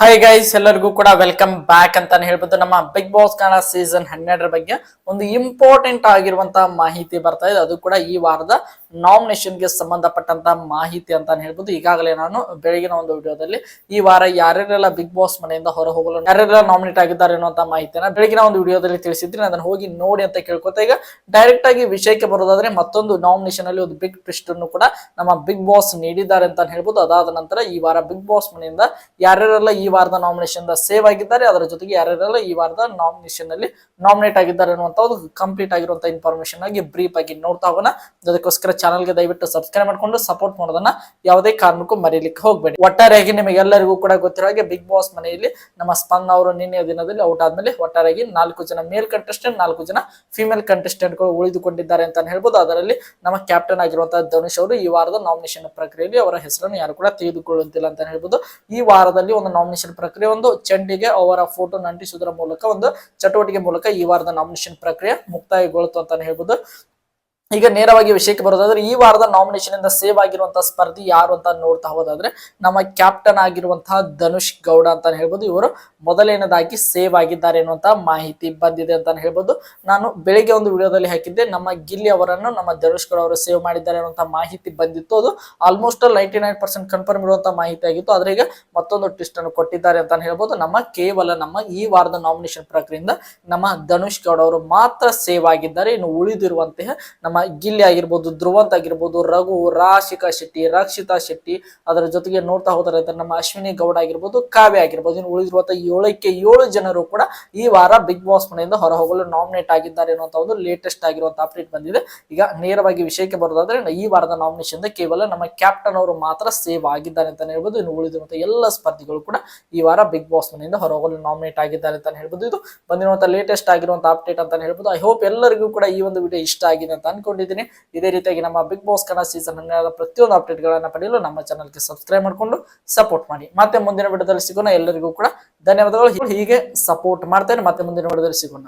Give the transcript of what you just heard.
Hi guys ಎಲ್ಲರಿಗೂ ಕೂಡ welcome back ಅಂತಾನೆ ಹೇಳ್ಬೋದು ನಮ್ಮ ಬಿಗ್ ಬಾಸ್ ಕನ್ನಡ ಸೀಸನ್ ಹನ್ನೆರಡರ ಬಗ್ಗೆ ಒಂದು ಇಂಪಾರ್ಟೆಂಟ್ ಆಗಿರುವಂತಹ ಮಾಹಿತಿ ಬರ್ತಾ ಇದೆ. ಅದು ಕೂಡ ಈ ವಾರದ ನಾಮಿನೇಷನ್ಗೆ ಸಂಬಂಧಪಟ್ಟಂತ ಮಾಹಿತಿ ಅಂತಾನೆ ಹೇಳ್ಬೋದು. ಈಗಾಗಲೇ ನಾನು ಬೆಳಗಿನ ಒಂದು ವಿಡಿಯೋದಲ್ಲಿ ಈ ವಾರ ಯಾರ್ಯಾರೆಲ್ಲ ಬಿಗ್ ಬಾಸ್ ಮನೆಯಿಂದ ಹೊರ ಹೋಗಲು ಯಾರ್ಯಾರೆಲ್ಲ ನಾಮಿನೇಟ್ ಆಗಿದ್ದಾರೆ ಅನ್ನುವಂತ ಮಾಹಿತಿನ ಬೆಳಗಿನ ಒಂದು ವಿಡಿಯೋದಲ್ಲಿ ತಿಳಿಸಿದ್ರೆ ಅದನ್ನ ಹೋಗಿ ನೋಡಿ ಅಂತ ಕೇಳ್ಕೊತಾ ಈಗ ಡೈರೆಕ್ಟ್ ಆಗಿ ವಿಷಯಕ್ಕೆ ಬರೋದಾದ್ರೆ ಮತ್ತೊಂದು ನಾಮಿನೇಷನ್ ಅಲ್ಲಿ ಒಂದು ಬಿಗ್ ಟ್ವಿಸ್ಟ್ ಅನ್ನು ಕೂಡ ನಮ್ಮ ಬಿಗ್ ಬಾಸ್ ನೀಡಿದ್ದಾರೆ ಅಂತ ಹೇಳ್ಬೋದು. ಅದಾದ ನಂತರ ಈ ವಾರ ಬಿಗ್ ಬಾಸ್ ಮನೆಯಿಂದ ಯಾರ್ಯಾರೆಲ್ಲ ಈ ವಾರದ ನಾಮಿನೇಷನ್ ಸೇವ್ ಆಗಿದ್ದಾರೆ, ಅದರ ಜೊತೆಗೆ ಯಾರ್ಯಾರೆಲ್ಲ ಈ ವಾರದ ನಾಮಿನೇಷನ್ ಅಲ್ಲಿ ನಾಮಿನೇಟ್ ಆಗಿದ್ದಾರೆ ಅನ್ನುವಂತ ಒಂದು ಕಂಪ್ಲೀಟ್ ಆಗಿರುವಂತಹ ಇನ್ಫಾರ್ಮೇಶನ್ ಆಗಿ ಬ್ರೀಫ್ ಆಗಿ ನೋಡ್ತಾ ಹೋಗೋಣ. ಅದಕ್ಕೋಸ್ಕರ ಚಾನಲ್ಗೆ ದಯವಿಟ್ಟು ಸಬ್ಸ್ಕ್ರೈಬ್ ಮಾಡ್ಕೊಂಡು ಸಪೋರ್ಟ್ ಮಾಡೋದನ್ನ ಯಾವುದೇ ಕಾರಣಕ್ಕೂ ಮರೀಲಿಕ್ಕೆ ಹೋಗ್ಬೇಡಿ. ಒಟ್ಟಾರೆಯಾಗಿ ನಿಮಗೆಲ್ಲರಿಗೂ ಕೂಡ ಗೊತ್ತಿರೋ ಹಾಗೆ ಬಿಗ್ ಬಾಸ್ ಮನೆಯಲ್ಲಿ ನಮ್ಮ ಸ್ಪನ್ ಅವರು ನಿನ್ನೆ ದಿನದಲ್ಲಿ ಔಟ್ ಆದ್ಮೇಲೆ ಒಟ್ಟಾರೆಯಾಗಿ ನಾಲ್ಕು ಜನ ಮೇಲ್ ಕಂಟೆಸ್ಟೆಂಟ್ ನಾಲ್ಕು ಜನ ಫಿಮೇಲ್ ಕಂಟೆಸ್ಟೆಂಟ್ಗಳು ಉಳಿದುಕೊಂಡಿದ್ದಾರೆ ಅಂತ ಹೇಳ್ಬೋದು. ಅದರಲ್ಲಿ ನಮ್ಮ ಕ್ಯಾಪ್ಟನ್ ಆಗಿರುವಂತಹ ಧನುಷ್ ಅವರು ಈ ವಾರದ ನಾಮಿನೇಷನ್ ಪ್ರಕ್ರಿಯೆಯಲ್ಲಿ ಅವರ ಹೆಸರನ್ನು ಯಾರು ಕೂಡ ತೆಗೆದುಕೊಳ್ಳುತ್ತಿಲ್ಲ ಅಂತ ಹೇಳ್ಬೋದು. ಈ ವಾರದಲ್ಲಿ ಒಂದು ನಾಮಿನೇಷನ್ ಪ್ರಕ್ರಿಯೆ, ಒಂದು ಚೆಂಡಿಗೆ ಅವರ ಫೋಟೋ ನಂಟಿಸುವುದರ ಮೂಲಕ, ಒಂದು ಚಟುವಟಿಕೆ ಮೂಲಕ ಈ ವಾರದ ನಾಮಿನೇಷನ್ ಪ್ರಕ್ರಿಯೆ ಮುಕ್ತಾಯಗೊಳ್ಳುತ್ತೆ ಅಂತಾನೆ ಹೇಳ್ಬೋದು. ಈಗ ನೇರವಾಗಿ ವಿಷಯಕ್ಕೆ ಬರೋದಾದ್ರೆ, ಈ ವಾರದ ನಾಮಿನೇಷನ್ ಇಂದ ಸೇವ್ ಆಗಿರುವಂತಹ ಸ್ಪರ್ಧಿ ಯಾರು ಅಂತ ನೋಡ್ತಾ ಹೋದಾದ್ರೆ, ನಮ್ಮ ಕ್ಯಾಪ್ಟನ್ ಆಗಿರುವಂತಹ ಧನುಷ್ ಗೌಡ ಅಂತ ಹೇಳ್ಬೋದು. ಇವರು ಮೊದಲನೇದಾಗಿ ಸೇವ್ ಆಗಿದ್ದಾರೆ ಅನ್ನುವಂತಹ ಮಾಹಿತಿ ಬಂದಿದೆ ಅಂತ ಹೇಳ್ಬೋದು. ನಾನು ಬೆಳಿಗ್ಗೆ ಒಂದು ವಿಡಿಯೋದಲ್ಲಿ ಹಾಕಿದ್ದೆ, ನಮ್ಮ ಗಿಲ್ಲಿ ಅವರನ್ನು, ನಮ್ಮ ಧನುಷ್ ಗೌಡ ಅವರು ಸೇವ್ ಮಾಡಿದ್ದಾರೆ ಅನ್ನುವಂತಹ ಮಾಹಿತಿ ಬಂದಿತ್ತು. ಅದು almost ninety nine percent confirm ಇರುವಂತಹ ಮಾಹಿತಿ ಆಗಿತ್ತು. ಆದ್ರೆ ಈಗ ಮತ್ತೊಂದು ಟ್ವಿಸ್ಟ್ ಅನ್ನು ಕೊಟ್ಟಿದ್ದಾರೆ ಅಂತ ಹೇಳ್ಬೋದು. ನಮ್ಮ ಕೇವಲ ನಮ್ಮ ಈ ವಾರದ ನಾಮಿನೇಷನ್ ಪ್ರಕ್ರಿಯೆಯಿಂದ ನಮ್ಮ ಧನುಷ್ ಗೌಡ ಅವರು ಮಾತ್ರ ಸೇವ್ ಆಗಿದ್ದಾರೆ. ಇನ್ನು ಉಳಿದಿರುವಂತಹ ನಮ್ಮ ಗಿಲ್ಲಿ ಆಗಿರ್ಬೋದು, ಧ್ರುವಂತ್ ಆಗಿರ್ಬೋದು, ರಘು, ರಾಶಿಕಾ ಶೆಟ್ಟಿ, ರಕ್ಷಿತಾ ಶೆಟ್ಟಿ ಅದರ ಜೊತೆಗೆ ನೋಡ್ತಾ ಹೋದರೆ ನಮ್ಮ ಅಶ್ವಿನಿ ಗೌಡ ಆಗಿರ್ಬೋದು, ಕಾವ್ಯ ಆಗಿರ್ಬೋದು, ಇನ್ನು ಉಳಿದಿರುವಂತಹ ಏಳಕ್ಕೆ ಏಳು ಜನರು ಕೂಡ ಈ ವಾರ ಬಿಗ್ ಬಾಸ್ ಮನೆಯಿಂದ ಹೊರ ಹೋಗಲು ನಾಮಿನೇಟ್ ಆಗಿದ್ದಾರೆ ಅನ್ನುವಂತ ಒಂದು ಲೇಟೆಸ್ಟ್ ಆಗಿರುವಂತಹ ಅಪ್ಡೇಟ್ ಬಂದಿದೆ. ಈಗ ನೇರವಾಗಿ ವಿಷಯಕ್ಕೆ ಬರೋದಾದ್ರೆ, ಈ ವಾರದ ನಾಮಿನೇಷನ್ ಕೇವಲ ನಮ್ಮ ಕ್ಯಾಪ್ಟನ್ ಅವರು ಮಾತ್ರ ಸೇವ್ ಆಗಿದ್ದಾರೆ ಅಂತ ಹೇಳ್ಬೋದು, ಇನ್ನು ಉಳಿದಿರುವಂತಹ ಎಲ್ಲ ಸ್ಪರ್ಧಿಗಳು ಕೂಡ ಈ ವಾರ ಬಿಗ್ ಬಾಸ್ ಮನೆಯಿಂದ ಹೊರ ಹೋಗಲು ನಾಮಿನೇಟ್ ಆಗಿದ್ದಾರೆ ಅಂತ ಹೇಳ್ಬೋದು. ಇದು ಬಂದಿರುವಂತಹ ಲೇಟೆಸ್ಟ್ ಆಗಿರುವಂತಹ ಅಪ್ಡೇಟ್ ಅಂತ ಹೇಳ್ಬೋದು. ಐ ಹೋಪ್ ಎಲ್ಲರಿಗೂ ಕೂಡ ಈ ಒಂದು ವಿಡಿಯೋ ಇಷ್ಟ ಆಗಿದೆ ಅಂತ ಅನ್ಕೊಂಡಿದ್ದೀನಿ ಇದೇ ರೀತಿಯಾಗಿ ನಮ್ಮ ಬಿಗ್ ಬಾಸ್ ಕನ್ನಡ ಸೀಸನ್ ಹನ್ನೆರಡರ ಪ್ರತಿಯೊಂದು ಅಪ್ಡೇಟ್ ಗಳನ್ನ ಪಡೆಯಲು ನಮ್ಮ ಚಾನಲ್ಗೆ ಸಬ್ಸ್ಕ್ರೈಬ್ ಮಾಡಿಕೊಂಡು ಸಪೋರ್ಟ್ ಮಾಡಿ. ಮತ್ತೆ ಮುಂದಿನ ವಿಡಿಯೋದಲ್ಲಿ ಸಿಗೋಣ. ಎಲ್ಲರಿಗೂ ಕೂಡ ಧನ್ಯವಾದಗಳು. ಹೀಗೆ ಸಪೋರ್ಟ್ ಮಾಡ್ತೇನೆ. ಮತ್ತೆ ಮುಂದಿನ ವಿಡಿಯೋದಲ್ಲಿ ಸಿಗೋಣ.